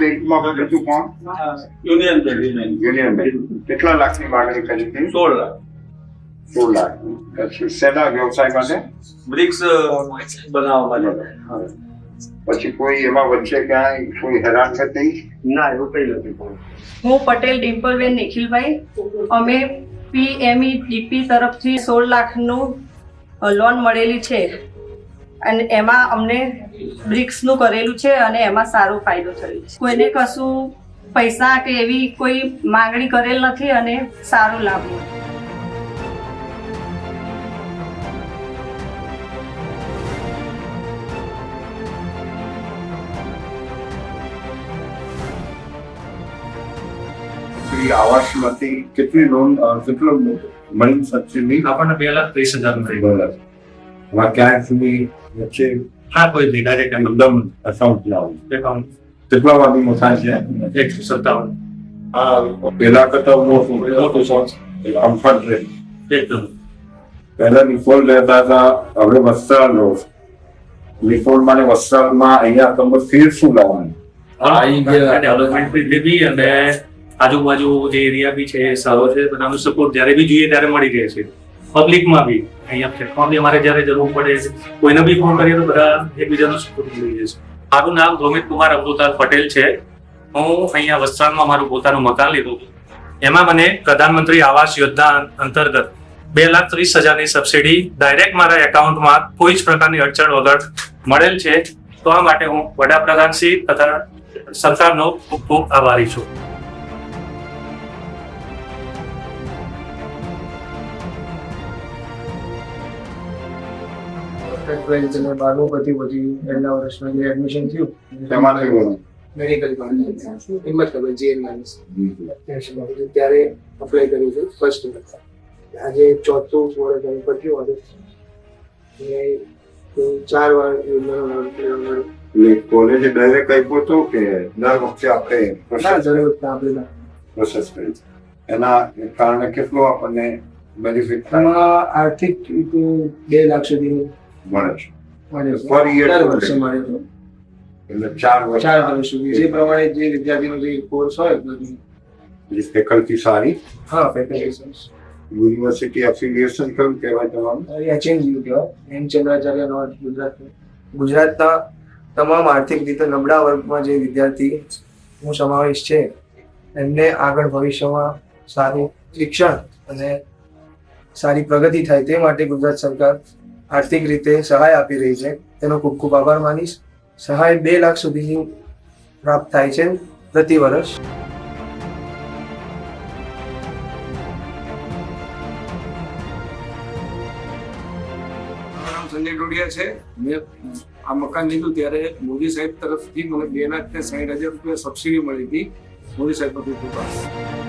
બેંકમાં કોણ? Union Bank Union Bank. કેટલા લાખની માગણી કરી હતી? સોળ લાખ. સોળ લાખ. પછી શેના વ્યવસાય માટે? બ્રિક્સ બનાવવા માટે. પછી કોઈ એમાં વચ્ચે ક્યાંય કોઈ હેરાન થઈ ના એવું કઈ નથી હું પટેલ ડિમ્પલબેન નિખિલભાઈ. અમે પીએમઈ ડીપી તરફથી સોળ લાખનું લોન મળેલી છે. અને એમાં અમને બ્રિક્સનું કરેલું છે અને એમાં સારો ફાયદો થયો છે. કોઈને કશું પૈસા કે એવી કોઈ માંગણી કરેલ નથી અને સારો લાભ મળ્યો શ્રી આવાસમાંથી કેટલી લોન કેટલો મની સબસિડી આપણને બે લાખ ત્રીસ હજાર મળી ડોલર એમાં ક્યાંય સુધી વચ્ચે? હા કોઈ નહીં. ડાયરેક્ટ એમ એકદમ અકાઉન્ટ લાવું એકાઉન્ટ કેટલા વાગ્યાનું થાય છે? એકસો સત્તાવન. હા. પેલા કરતા મોટું. મોટું સોંગ કમ્ફર્ટ રહે એકદમ. પહેલા નિફોલ રહેતા હતા હવે વસ્ત્રાલ લો નિફોલમાં ને વસ્ત્રાલમાં અહીંયા તમે ફેર શું લાવવાનું? ડેવલપમેન્ટ લીધી અને આજુબાજુ જે એરિયા બી છે એ સારો છે બધાનો સપોર્ટ જ્યારે બી જોઈએ ત્યારે મળી રહે છે. પબ્લિકમાં બી. અહીંયા પ્લેટફોર્મ બી અમારે જ્યારે જરૂર પડે, કોઈને બી ફોન કરીએ તો બધા એકબીજાનો સપોર્ટ મળી છે. મારું નામ રોમિત કુમાર અમૃતાલ પટેલ છે. હું અહીંયા વસ્ત્રાલમાં મારું પોતાનું મકાન લીધું. એમાં મને પ્રધાનમંત્રી આવાસ યોજના અંતર્ગત બે લાખ ત્રીસ હજારની સબસિડી ડાયરેક્ટ મારા એકાઉન્ટમાં કોઈ જ પ્રકારની અડચણ વગર મળેલ છે. તો આ માટે હું વડાપ્રધાન શ્રી તથા સરકારનો ખૂબ ખૂબ આભારી છું. અને બારમું પછી પછી પહેલા વર્ષમાં જે એડમિશન થયું તેમાં થઈ ગયું મેડિકલ કોલેજ જીએન માનસ ત્યારે અપ્લાય કર્યું છે ફર્સ્ટ આજે ચોથું વર્ષ અહીં પત્યું હતું ચાર વાર યોજનાનો કોલેજે ડાયરેક્ટ આપ્યો હતું કે દર વખતે આપણે પ્રોસેસ કરી એના કારણે કેટલો આપણને બેનિફિટ આર્થિક રીતે બે લાખ સુધી મળે છે. એટલે ચાર વર્ષ. ચાર વર્ષ સુધી. જે પ્રમાણે જે વિદ્યાર્થીનો જે કોર્સ હોય ફેકલ્ટી સારી. હા ફેકલ્ટી યુનિવર્સિટી એફિલિએશન કયું કહેવાય તમારું? થયું કહેવાય એમ ચંદ્રાચાર્ય નોર્થ ગુજરાત ગુજરાતના તમામ આર્થિક રીતે નબળા વર્ગમાં જે વિદ્યાર્થી હું સમાવેશ છે એમને આગળ ભવિષ્યમાં સારું શિક્ષણ અને સારી પ્રગતિ થાય તે માટે ગુજરાત સરકાર આર્થિક રીતે સહાય આપી રહી છે. તેનો ખૂબ ખૂબ આભાર માનીશ. સહાય બે લાખ સુધીની પ્રાપ્ત થાય છે પ્રતિ વર્ષ. સંજય ડોડિયા છે. મેં આ મકાન લીધું ત્યારે મોદી સાહેબ તરફથી મને બે લાખ ને સાઠ હજાર રૂપિયા સબસિડી મળી હતી. મોદી સાહેબ